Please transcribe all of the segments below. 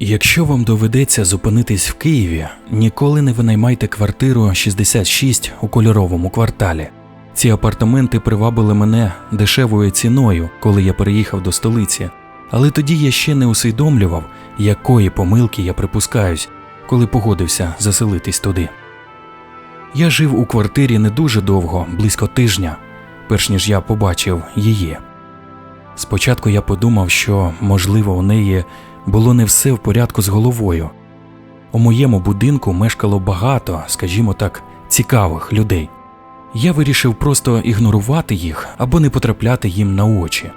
Якщо вам доведеться зупинитись в Києві, ніколи не винаймайте квартиру 66 у кольоровому кварталі. Ці апартаменти привабили мене дешевою ціною, коли я переїхав до столиці, але тоді я ще не усвідомлював, якої помилки я припускаюсь, коли погодився заселитись туди. Я жив у квартирі не дуже довго, близько тижня, перш ніж я побачив її. Спочатку я подумав, що, можливо, у неї було не все в порядку з головою. У моєму будинку мешкало багато, скажімо так, цікавих людей. Я вирішив просто ігнорувати їх або не потрапляти їм на очі.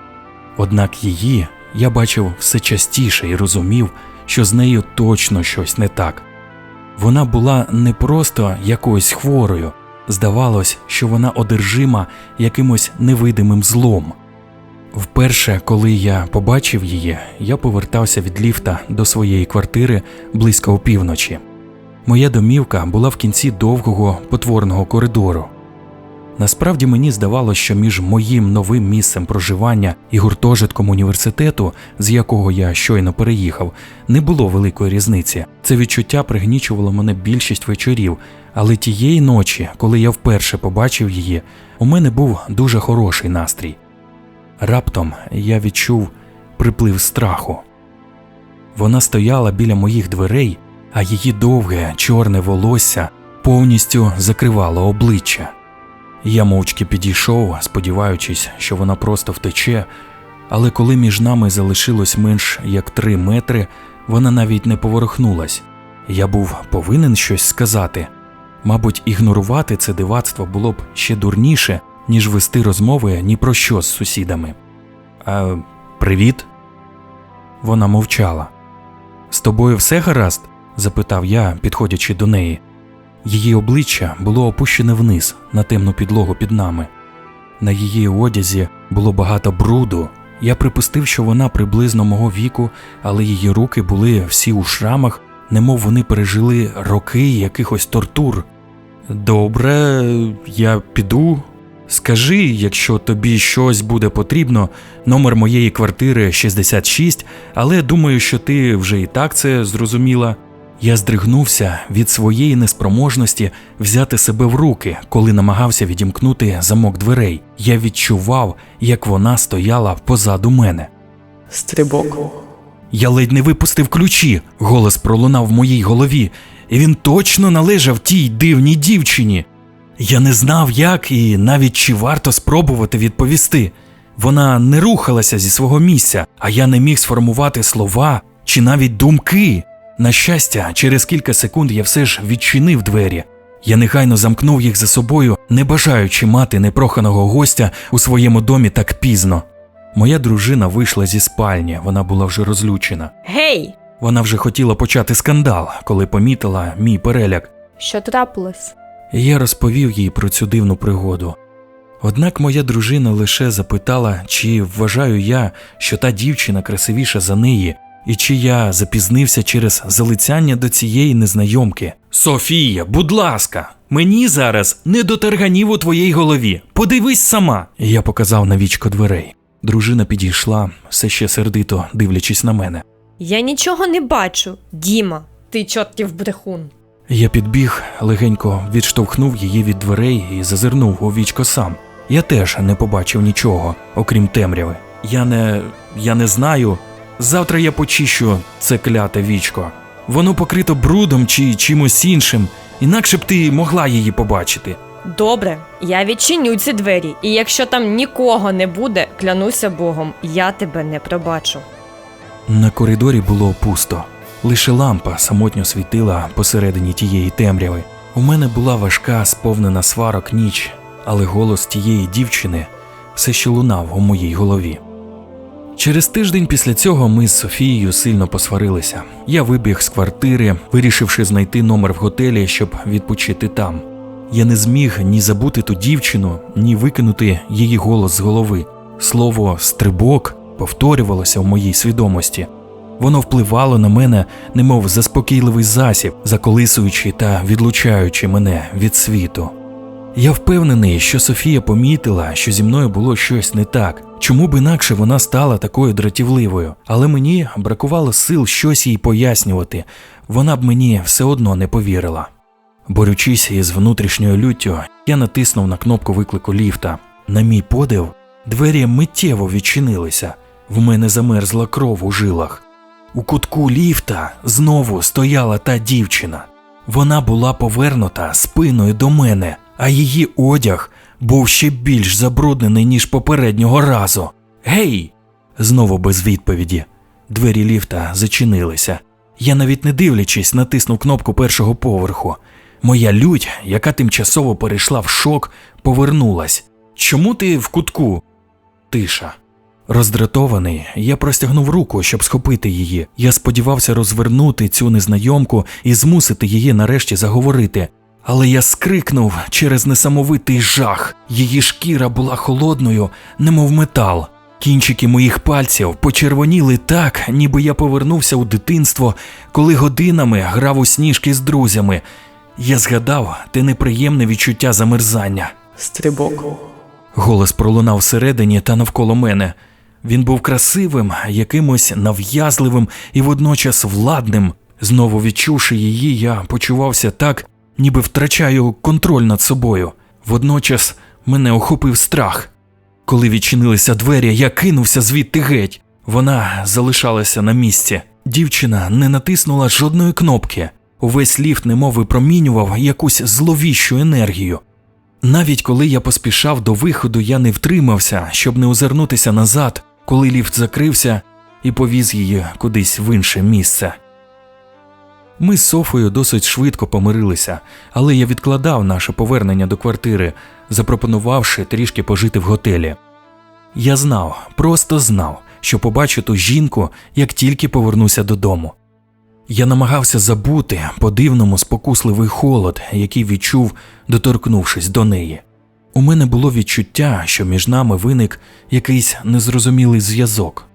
Однак її я бачив все частіше і розумів, що з нею точно щось не так. Вона була не просто якоюсь хворою, здавалось, що вона одержима якимось невидимим злом. Вперше, коли я побачив її, я повертався від ліфта до своєї квартири близько опівночі. Моя домівка була в кінці довгого потворного коридору. Насправді мені здавалося, що між моїм новим місцем проживання і гуртожитком університету, з якого я щойно переїхав, не було великої різниці. Це відчуття пригнічувало мене більшість вечорів, але тієї ночі, коли я вперше побачив її, у мене був дуже хороший настрій. Раптом я відчув приплив страху. Вона стояла біля моїх дверей, а її довге чорне волосся повністю закривало обличчя. Я мовчки підійшов, сподіваючись, що вона просто втече, але коли між нами залишилось менш як три метри, вона навіть не поворухнулась. Я був повинен щось сказати. Мабуть, ігнорувати це дивацтво було б ще дурніше, ніж вести розмови ні про що з сусідами. А, привіт. Вона мовчала. З тобою все гаразд? запитав я, підходячи до неї. Її обличчя було опущене вниз на темну підлогу під нами. На її одязі було багато бруду. Я припустив, що вона приблизно мого віку, але її руки були всі у шрамах, немов вони пережили роки якихось тортур. Добре, я піду. Скажи, якщо тобі щось буде потрібно, номер моєї квартири 66, але думаю, що ти вже і так це зрозуміла. Я здригнувся від своєї неспроможності взяти себе в руки, коли намагався відімкнути замок дверей. Я відчував, як вона стояла позаду мене. Стрибок. Я ледь не випустив ключі. Голос пролунав в моїй голові, і він точно належав тій дивній дівчині. Я не знав, як і навіть чи варто спробувати відповісти. Вона не рухалася зі свого місця, а я не міг сформувати слова чи навіть думки. На щастя, через кілька секунд я все ж відчинив двері. Я негайно замкнув їх за собою, не бажаючи мати непроханого гостя у своєму домі так пізно. Моя дружина вийшла зі спальні, вона була вже розлючена. Гей! Вона вже хотіла почати скандал, коли помітила мій переляк. Що трапилось? І я розповів їй про цю дивну пригоду. Однак моя дружина лише запитала, чи вважаю я, що та дівчина красивіша за неї, і чи я запізнився через залицяння до цієї незнайомки. Софія, будь ласка, мені зараз не до тарганів у твоїй голові. Подивись сама. Я показав на вічко дверей. Дружина підійшла, все ще сердито дивлячись на мене. Я нічого не бачу. Діма, ти чортів брехун. Я підбіг, легенько відштовхнув її від дверей і зазирнув у вічко сам. Я теж не побачив нічого, окрім темряви. Я не. я не знаю. Завтра я почищу це кляте вічко. Воно покрито брудом чи чимось іншим, інакше б ти могла її побачити. Добре, я відчиню ці двері, і якщо там нікого не буде, клянуся Богом, я тебе не пробачу. На коридорі було пусто. Лише лампа самотньо світила посередині тієї темряви. У мене була важка, сповнена сварок ніч, але голос тієї дівчини все ще лунав у моїй голові. Через тиждень після цього ми з Софією сильно посварилися. Я вибіг з квартири, вирішивши знайти номер в готелі, щоб відпочити там. Я не зміг ні забути ту дівчину, ні викинути її голос з голови. Слово стрибок повторювалося в моїй свідомості. Воно впливало на мене, немов заспокійливий засіб, заколисуючи та відлучаючи мене від світу. Я впевнений, що Софія помітила, що зі мною було щось не так. Чому б інакше вона стала такою дратівливою, але мені бракувало сил щось їй пояснювати, вона б мені все одно не повірила. Борючись із внутрішньою люттю, я натиснув на кнопку виклику ліфта. На мій подив, двері миттєво відчинилися. В мене замерзла кров у жилах. У кутку ліфта знову стояла та дівчина. Вона була повернута спиною до мене, а її одяг був ще більш забруднений, ніж попереднього разу. Гей! Знову без відповіді. Двері ліфта зачинилися. Я навіть не дивлячись, натиснув кнопку першого поверху. Моя лють, яка тимчасово перейшла в шок, повернулась. Чому ти в кутку? Тиша. Роздратований, я простягнув руку, щоб схопити її. Я сподівався розвернути цю незнайомку і змусити її нарешті заговорити. Але я скрикнув через несамовитий жах. Її шкіра була холодною, немов метал. Кінчики моїх пальців почервоніли так, ніби я повернувся у дитинство, коли годинами грав у сніжки з друзями. Я згадав те неприємне відчуття замерзання. Стрибок. Голос пролунав всередині та навколо мене. Він був красивим, якимось нав'язливим і водночас владним. Знову відчувши її, я почувався так, ніби втрачаю контроль над собою. Водночас мене охопив страх. Коли відчинилися двері, я кинувся звідти геть. Вона залишалася на місці. Дівчина не натиснула жодної кнопки. Увесь ліфт немов випромінював якусь зловіщу енергію. Навіть коли я поспішав до виходу, я не втримався, щоб не озирнутися назад, коли ліфт закрився і повіз її кудись в інше місце. Ми з Софою досить швидко помирилися, але я відкладав наше повернення до квартири, запропонувавши трішки пожити в готелі. Я знав, просто знав, що побачу ту жінку, як тільки повернуся додому. Я намагався забути по дивному спокусливий холод, який відчув, доторкнувшись до неї. У мене було відчуття, що між нами виник якийсь незрозумілий зв'язок.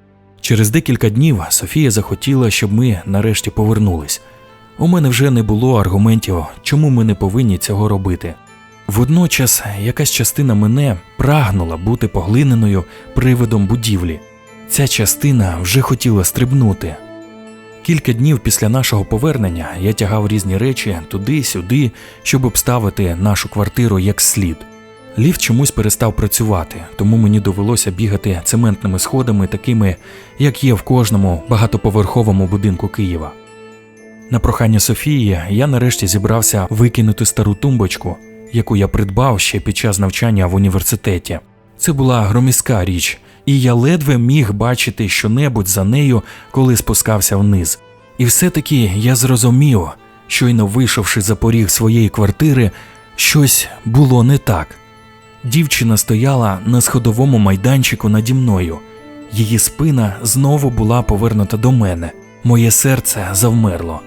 Через декілька днів Софія захотіла, щоб ми нарешті повернулись. У мене вже не було аргументів, чому ми не повинні цього робити. Водночас якась частина мене прагнула бути поглиненою привидом будівлі. Ця частина вже хотіла стрибнути. Кілька днів після нашого повернення я тягав різні речі туди-сюди, щоб обставити нашу квартиру як слід. Ліфт чомусь перестав працювати, тому мені довелося бігати цементними сходами, такими, як є в кожному багатоповерховому будинку Києва. На прохання Софії я нарешті зібрався викинути стару тумбочку, яку я придбав ще під час навчання в університеті. Це була громіська річ, і я ледве міг бачити щонебудь за нею, коли спускався вниз. І все-таки я зрозумів, щойно вийшовши за поріг своєї квартири, щось було не так. Дівчина стояла на сходовому майданчику наді мною. Її спина знову була повернута до мене. Моє серце завмерло.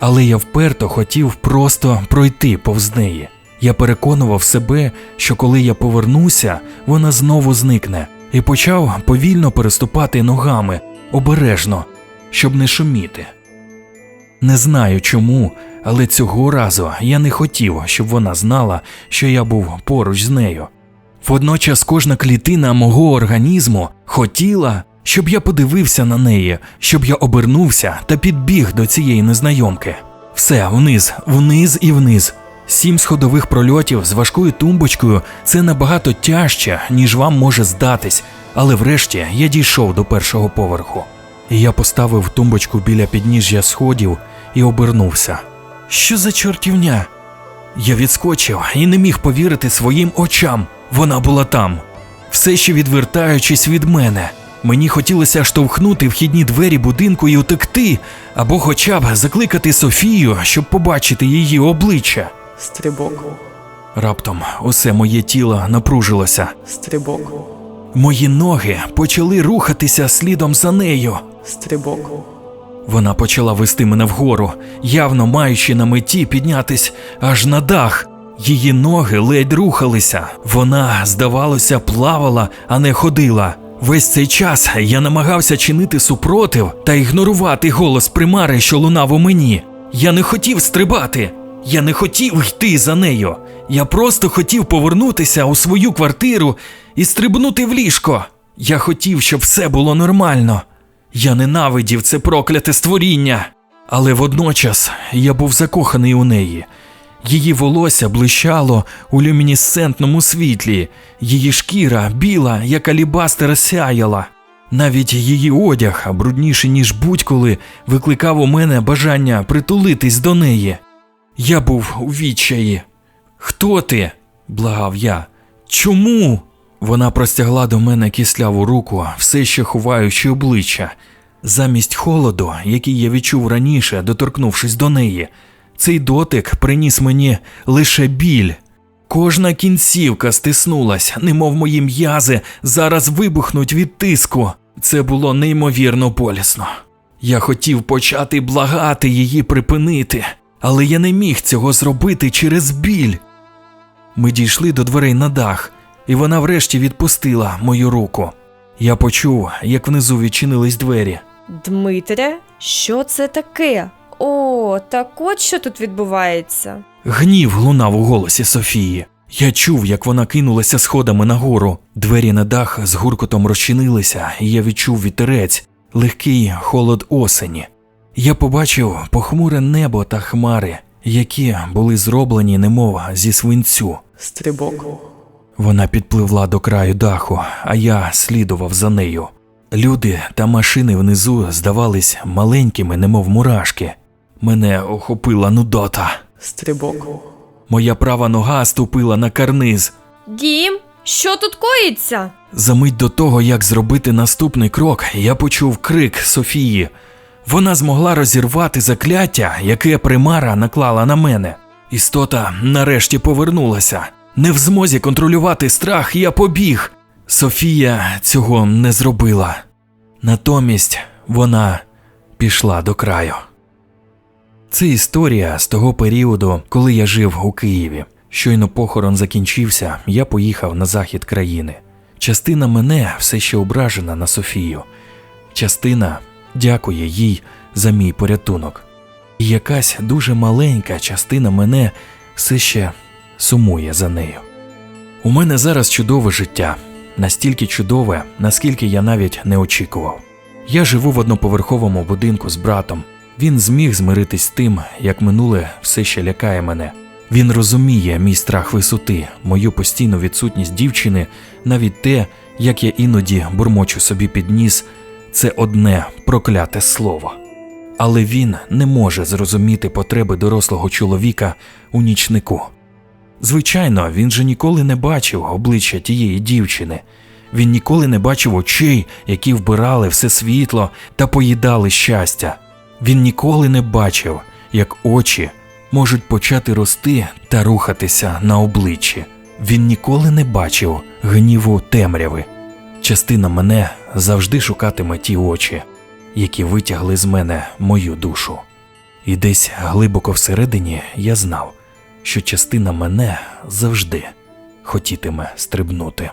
Але я вперто хотів просто пройти повз неї. Я переконував себе, що коли я повернуся, вона знову зникне, і почав повільно переступати ногами, обережно, щоб не шуміти. Не знаю чому, але цього разу я не хотів, щоб вона знала, що я був поруч з нею. Водночас кожна клітина мого організму хотіла, щоб я подивився на неї, щоб я обернувся та підбіг до цієї незнайомки. Все, вниз, вниз і вниз. Сім сходових прольотів з важкою тумбочкою це набагато тяжче, ніж вам може здатись, але врешті я дійшов до першого поверху. Я поставив тумбочку біля підніжжя сходів і обернувся. Що за чортівня? Я відскочив і не міг повірити своїм очам. Вона була там, все ще відвертаючись від мене. Мені хотілося штовхнути вхідні двері будинку і утекти, або хоча б закликати Софію, щоб побачити її обличчя. Стрибок. Раптом усе моє тіло напружилося. Стрибок. Мої ноги почали рухатися слідом за нею. Стрибок. Вона почала вести мене вгору, явно маючи на меті піднятись аж на дах. Її ноги ледь рухалися. Вона, здавалося, плавала, а не ходила. Весь цей час я намагався чинити супротив та ігнорувати голос примари, що лунав у мені. Я не хотів стрибати. Я не хотів йти за нею. Я просто хотів повернутися у свою квартиру і стрибнути в ліжко. Я хотів, щоб все було нормально. Я ненавидів це прокляте створіння. Але водночас я був закоханий у неї. Її волосся блищало у люмінесцентному світлі, її шкіра біла, як алібастер сяяла. Навіть її одяг, брудніший ніж будь-коли, викликав у мене бажання притулитись до неї. Я був у відчаї. Хто ти? благав я. Чому? Вона простягла до мене кисляву руку, все ще ховаючи обличчя. Замість холоду, який я відчув раніше, доторкнувшись до неї, цей дотик приніс мені лише біль. Кожна кінцівка стиснулась, немов мої м'язи зараз вибухнуть від тиску. Це було неймовірно болісно. Я хотів почати благати її припинити, але я не міг цього зробити через біль. Ми дійшли до дверей на дах, і вона врешті відпустила мою руку. Я почув, як внизу відчинились двері. Дмитре, що це таке? О, так от що тут відбувається. Гнів лунав у голосі Софії. Я чув, як вона кинулася сходами нагору. Двері на дах з гуркотом розчинилися, і я відчув вітерець, легкий холод осені. Я побачив похмуре небо та хмари, які були зроблені, немов зі свинцю. Стрибок. Вона підпливла до краю даху, а я слідував за нею. Люди та машини внизу здавались маленькими, немов мурашки. Мене охопила нудота. Стрибок. Моя права нога ступила на карниз. Дім, що тут коїться? За мить до того, як зробити наступний крок, я почув крик Софії. Вона змогла розірвати закляття, яке примара наклала на мене. Істота нарешті повернулася. Не в змозі контролювати страх, я побіг. Софія цього не зробила. Натомість вона пішла до краю. Це історія з того періоду, коли я жив у Києві. Щойно похорон закінчився, я поїхав на захід країни. Частина мене все ще ображена на Софію. Частина дякує їй за мій порятунок. І якась дуже маленька частина мене все ще сумує за нею. У мене зараз чудове життя, настільки чудове, наскільки я навіть не очікував. Я живу в одноповерховому будинку з братом. Він зміг змиритись з тим, як минуле все ще лякає мене. Він розуміє мій страх висоти, мою постійну відсутність дівчини, навіть те, як я іноді бурмочу собі під ніс, це одне прокляте слово. Але він не може зрозуміти потреби дорослого чоловіка у нічнику. Звичайно, він же ніколи не бачив обличчя тієї дівчини. Він ніколи не бачив очей, які вбирали все світло та поїдали щастя. Він ніколи не бачив, як очі можуть почати рости та рухатися на обличчі. Він ніколи не бачив гніву темряви. Частина мене завжди шукатиме ті очі, які витягли з мене мою душу. І десь глибоко всередині я знав, що частина мене завжди хотітиме стрибнути.